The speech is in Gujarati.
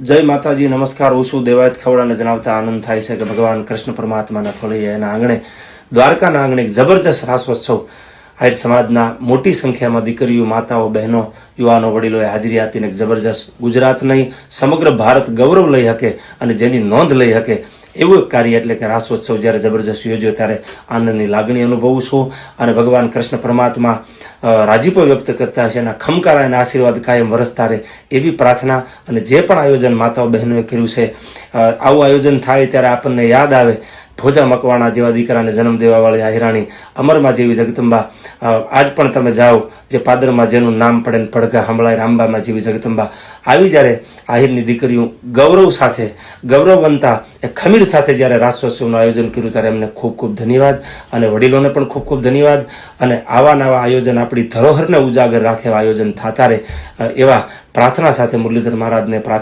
જય માતાજી, નમસ્કાર. હું શું દેવાયત ખવડાને જણાવતા આનંદ થાય છે કે ભગવાન કૃષ્ણ પરમાત્માના ફળી એના આંગણે, દ્વારકાના આંગણે એક જબરજસ્ત રાસોત્સવ આહિર સમાજના મોટી સંખ્યામાં દીકરીઓ, માતાઓ, બહેનો, યુવાનો, વડીલોએ હાજરી આપીને જબરજસ્ત ગુજરાત નહીં સમગ્ર ભારત ગૌરવ લઈ શકે અને જેની નોંધ લઈ શકે એવું કાર્ય એટલે કે રાસોત્સવ જ્યારે જબરજસ્ત યોજ્યો ત્યારે આનંદની લાગણી અનુભવું છું અને ભગવાન કૃષ્ણ પરમાત્મા રાજીપો વ્યક્ત કરતા છે એના ખમકારા અને આશીર્વાદ કાયમ વરસતા રહે એવી પ્રાર્થના અને જે પણ આયોજન માતાઓ બહેનોએ કર્યું છે આવું આયોજન થાય ત્યારે આપણને યાદ આવે ભોજા મકવાણા જેવા દીકરાને જન્મ દેવાવાળી આહિરાણી અમરમાં જેવી જગદંબા. આજ પણ તમે જાઓ જે પાદરમાં જેનું નામ પડે ને પડઘા હંભળાય, રામબામાં જેવી જગદંબા. આવી જ્યારે આહિરની દીકરીઓ ગૌરવ સાથે, ગૌરવવંતા એ ખમીર સાથે જ્યારે રાસોત્સવનું આયોજન કર્યું ત્યારે એમને ખૂબ ખૂબ ધન્યવાદ અને વડીલોને પણ ખૂબ ખૂબ ધન્યવાદ. અને આવા નવા આયોજન આપણી ધરોહરને ઉજાગર રાખે આયોજન થતા રહે એવા પ્રાર્થના સાથે મુરલીધર મહારાજને પ્રાર્થના